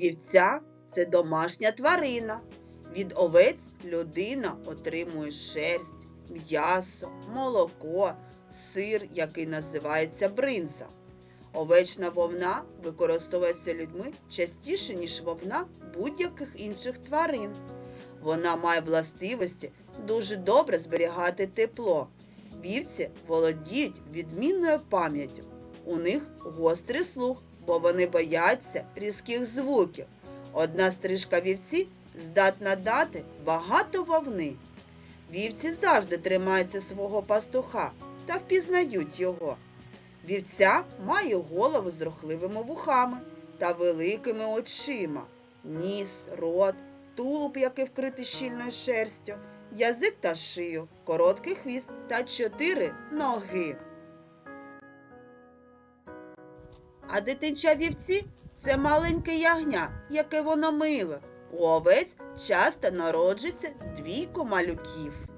Вівця це домашня тварина. Від овець людина отримує шерсть, м'ясо, молоко, сир, який називається бринза. Овечна вовна використовується людьми частіше, ніж вовна будь-яких інших тварин. Вона має властивості дуже добре зберігати тепло. Вівці володіють відмінною пам'яттю. У них гострий слух, бо вони бояться різких звуків. Одна стрижка вівці здатна дати багато вовни. Вівці завжди тримаються свого пастуха та впізнають його. Вівця має голову з рухливими вухами та великими очима, ніс, рот, тулуб, який вкритий щільною шерстю, язик та шию, короткий хвіст та чотири ноги. А дитинча вівці це маленьке ягня, яке воно миле. У овець часто народжується двійко малюків.